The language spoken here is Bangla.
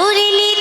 ওরে